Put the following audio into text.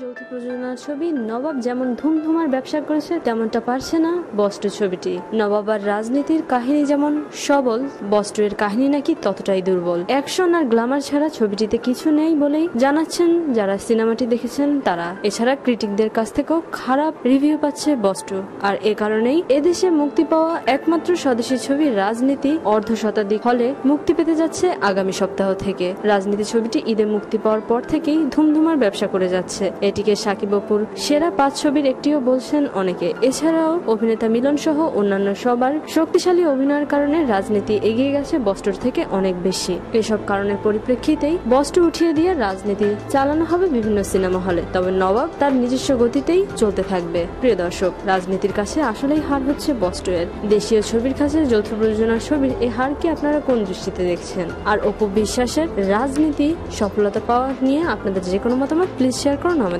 যৌথ প্রযোজনার ছবি নবাব যেমন ধুমধুমার ব্যবসা করেছে, তেমনটা পারছে না বস্ত্র ছবিটি। নবাব আর রাজনীতির কাহিনী যেমন সবল, বস্ত্রের কাহিনী নাকি ততটাই দুর্বল। অ্যাকশন আর গ্ল্যামার ছাড়া ছবিটিতে কিছু নেই বলেই জানাচ্ছেন যারা সিনেমাটি দেখেছেন তারা। এছাড়া ক্রিটিকদের কাছ থেকেও খারাপ রিভিউ পাচ্ছে বস্ত্র। আর এ কারণেই এদেশে মুক্তি পাওয়া একমাত্র স্বদেশী ছবি রাজনীতি অর্ধ শতাধিক হলে মুক্তি পেতে যাচ্ছে আগামী সপ্তাহ থেকে। রাজনীতি ছবিটি ঈদে মুক্তি পাওয়ার পর থেকেই ধুমধুমার ব্যবসা করে যাচ্ছে। এটিকে সাকিব অপুর সেরা পাঁচ ছবির একটিও বলছেন অনেকে। এছাড়াও অভিনেতা মিলন সহ অন্যান্য সবার শক্তিশালী অভিনয়ের কারণে রাজনীতি এগিয়ে গেছে বস্ত্র থেকে অনেক বেশি। এসব কারণের পরিপ্রেক্ষিতেই বস্ত্র উঠিয়ে দিয়ে রাজনীতি চালানো হবে বিভিন্ন সিনেমা হলে। তবে নবাব তার নিজস্ব গতিতেই চলতে থাকবে। প্রিয় দর্শক, রাজনীতির কাছে আসলেই হার হচ্ছে বস্ত্রের দেশীয় ছবির কাছে যৌথ প্রযোজনার ছবির এই হারকে আপনারা কোন দৃষ্টিতে দেখছেন? আর অপু বিশ্বাসের রাজনীতি সফলতা পাওয়া নিয়ে আপনাদের যে কোনো মতামত প্লিজ শেয়ার করুন আমাদের